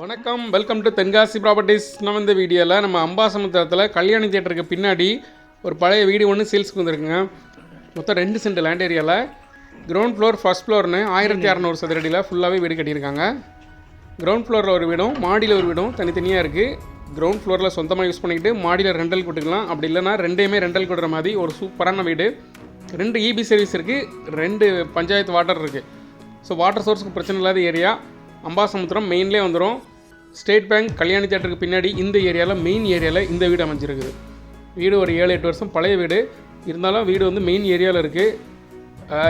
வணக்கம். Welcome to Tenkasi properties நம்ம இந்த வீடியோவில் நம்ம அம்பாசமுத்திரத்தில் கல்யாணி தேட்டருக்கு பின்னாடி ஒரு பழைய வீடு ஒன்று சேல்ஸ்க்கு வந்திருக்குங்க. மொத்தம் ரெண்டு சென்ட் லேண்ட் ஏரியாவில் கிரவுண்ட் ஃப்ளோர் ஃபர்ஸ்ட் ஃப்ளோர்னு ஆயிரத்தி அறநூறு சதுரடியில் ஃபுல்லாகவே வீடு கட்டியிருக்காங்க. கிரவுண்ட் ஃப்ளோரில் ஒரு வீடும் மாடியில் ஒரு வீடும் தனித்தனியாக இருக்குது கிரவுண்ட் ஃப்ளோரில் சொந்தமாக யூஸ் பண்ணிக்கிட்டு மாடியில் ரெண்டல் கொடுத்துக்கலாம். அப்படி இல்லைன்னா ரெண்டையுமே ரெண்டல் கொடுற மாதிரி ஒரு சூப்பரான வீடு. ரெண்டு இபி சர்வீஸ் இருக்குது ரெண்டு பஞ்சாயத்து வாட்டர் இருக்குது ஸோ வாட்டர் சோர்ஸுக்கு பிரச்சனை இல்லாத ஏரியா அம்பாசமுத்திரம் மெயின்லேயே வந்துடும் ஸ்டேட் பேங்க் கல்யாணி தேட்டருக்கு பின்னாடி இந்த ஏரியாவில் மெயின் ஏரியாவில் இந்த வீடு அமைஞ்சிருக்குது. வீடு ஒரு ஏழு எட்டு வருஷம் பழைய வீடு. இருந்தாலும் வீடு வந்து மெயின் ஏரியாவில் இருக்குது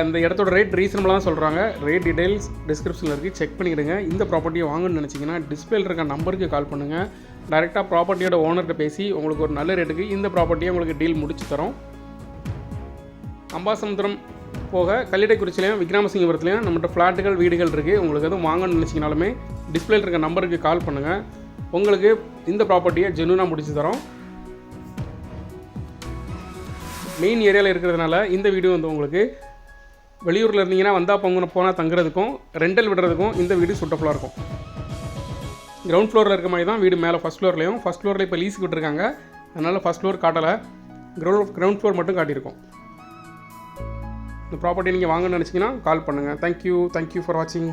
இந்த இடத்தோட ரேட் ரீசனபிளாக தான் சொல்கிறாங்க ரேட் டீடைல்ஸ் டிஸ்கிரிப்ஷனில் இருக்குது செக் பண்ணிக்கிடுங்க. இந்த ப்ராப்பர்ட்டியை வாங்கணும்னு நினச்சிங்கன்னா டிஸ்பிளேல இருக்க நம்பருக்கு கால் பண்ணுங்கள் டைரெக்டாக ப்ராப்பர்ட்டியோட ஓனர்கிட்ட பேசி உங்களுக்கு ஒரு நல்ல ரேட்டுக்கு இந்த ப்ராப்பர்ட்டியை உங்களுக்கு டீல் முடிச்சு தரோம். அம்பாசமுத்திரம் போக கல்லிடைக்குறிச்சிலையும் விக்ரமசிங்கபுரத்துலையும் நம்மகிட்ட ஃப்ளாட்டுகள் வீடுகள் இருக்குது உங்களுக்கு எதுவும் வாங்கணும்னு நினச்சிங்கனாலுமே டிஸ்பிளேல இருக்க நம்பருக்கு கால் பண்ணுங்கள் உங்களுக்கு இந்த ப்ராப்பர்ட்டியை ஜென்யூனாக முடிச்சு தரோம். மெயின் ஏரியாவில் இருக்கிறதுனால இந்த வீடியோ வந்து உங்களுக்கு வெளியூரில் இருந்தீங்கன்னா வந்தால் பொங்க போனால் தங்குறதுக்கும் ரெண்டல் விடுறதுக்கும் இந்த வீடு சூட்டபுளாக இருக்கும். கிரவுண்ட் ஃப்ளோரில் இருக்க மாதிரி தான் வீடு மேலே ஃபஸ்ட் ஃப்ளோர்லேயும் ஃபஸ்ட் ஃப்ளோரில் இப்போ லீஸுக்கு விட்டுருக்காங்க. அதனால் ஃபஸ்ட் ஃப்ளோர் காட்டலை. கிரவுண்ட் கிரவுண்ட் ஃப்ளோர் மட்டும் காட்டியிருக்கோம். இந்த ப்ராப்பர்ட்டி நீங்கள் வாங்கணும்னு நினச்சிங்கன்னா கால் பண்ணுங்கள் தேங்க்யூ தேங்க்யூ ஃபார் வாட்சிங்